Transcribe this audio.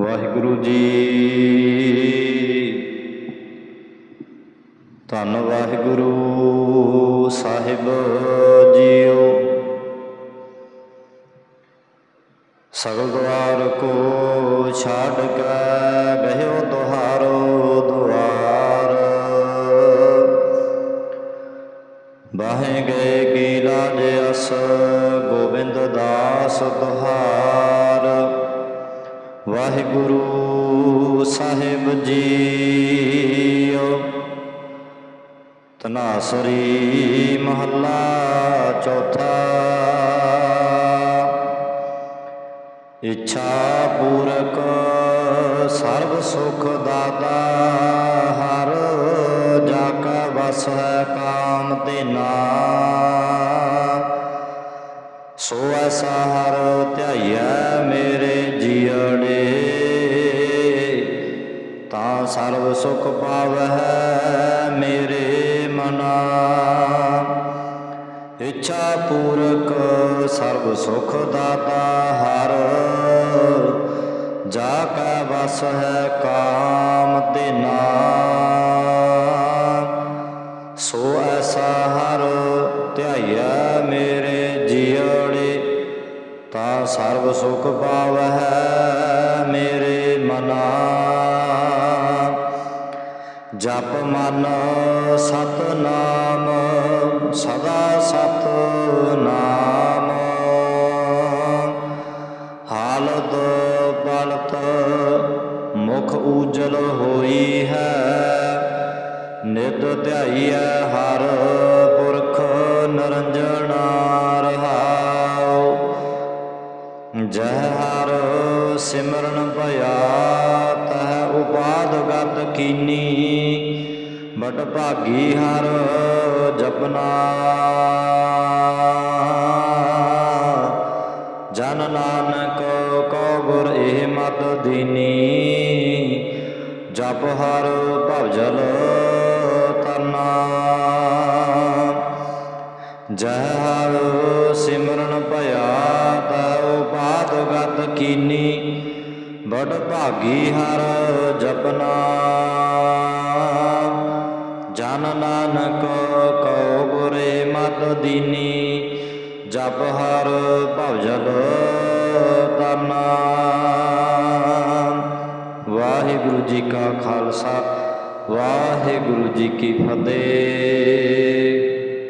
ਵਾਹਿਗੁਰੂ ਜੀ। ਧੰਨ ਵਾਹਿਗੁਰੂ ਸਾਹਿਬ ਜੀਓ। ਸਗਲ ਦੁਆਰ ਕੋ ਛਾੜ ਕੇ ਗਹਿਓ ਤੁਹਾਰੋ ਦੁਆਰ। ਬਾਹੇ ਗਏ ਕੀ ਲਾਜ ਅਸ ਗੋਬਿੰਦ ਦਾਸ ਦੁਹਾਰ। ਵਾਹਿਗੁਰੂ ਸਾਹਿਬ ਜੀਓ। ਤਨਾਸਰੀ ਮਹੱਲਾ ਚੌਥਾ। ਇੱਛਾ ਪੂਰਕ ਸਰਬ ਸੁਖ ਦਾਤਾ ਹਰ ਜਾ ਕਾ ਵਸ ਹੈ ਕਾਮ ਤੇ ਨਾ। ਸੋ ਐਸਾ ਸਰਬ ਸੁਖ ਪਾਵਹਿ ਮੇਰੇ ਮਨਾ। ਇੱਛਾ ਪੂਰਕ ਸਰਬ ਸੁਖ ਦਾਤਾ ਹਰ। ਜਾ ਕੈ ਵਸ ਹੈ ਕਾਮ ਤੇ ਨਾਮ ਸੋ ਐਸਾ ਹਰ ਧਿਆਈਐ ਮੇਰੇ ਜੀਅੜੇ ਤਾਂ ਸਰਬ ਸੁਖ ਪਾਵਹਿ ਮੇਰੇ ਮਨਾ। ਜਪ ਮਨ ਸਤਨਾਮ, ਸਦਾ ਸਤਨਾਮ। ਹਾਲਤ ਬਲਤ, ਮੁਖ ਉਜਲ ਹੋਈ ਹੈ। ਨਿਤ ਧਿਆਈਐ ਹਰ ਪੁਰਖ ਨਰੰਜਣਾ ਰਹਾਉ। ਜਹ ਹਰ ਸਿਮਰਨ ਭਇਆ, ਤਹ ਉਪਾਦ ਗਤ ਕੀਨੀ। ਬਟ ਭਾਗੀ ਹਰ ਜਪਨਾ। ਜਨ ਨਾਨਕ ਕੋ ਗੁਰ ਇਹ ਮਤ ਦੀਨੀ। ਜਪ ਹਰ ਭਵਜਲ ਤਰਨਾ। ਜਹ ਹਰ ਸਿਮਰਨ ਭਇਆ ਤਉ ਬਾਦ ਗਤ ਕੀਨੀ। ਬੜ ਭਾਗੀ ਹਰ ਜਪਨਾ। ਨਾਨਕ ਕਉ ਗੁਰੇ ਮਤ ਦੀਨੀ, ਜਪ ਹਰ ਭਵਜਲ ਤਰਨਾ ਵਾਹਿਗੁਰੂ ਜੀ ਕਾ ਖਾਲਸਾ, ਵਾਹਿਗੁਰੂ ਜੀ ਕੀ ਫਤਿਹ।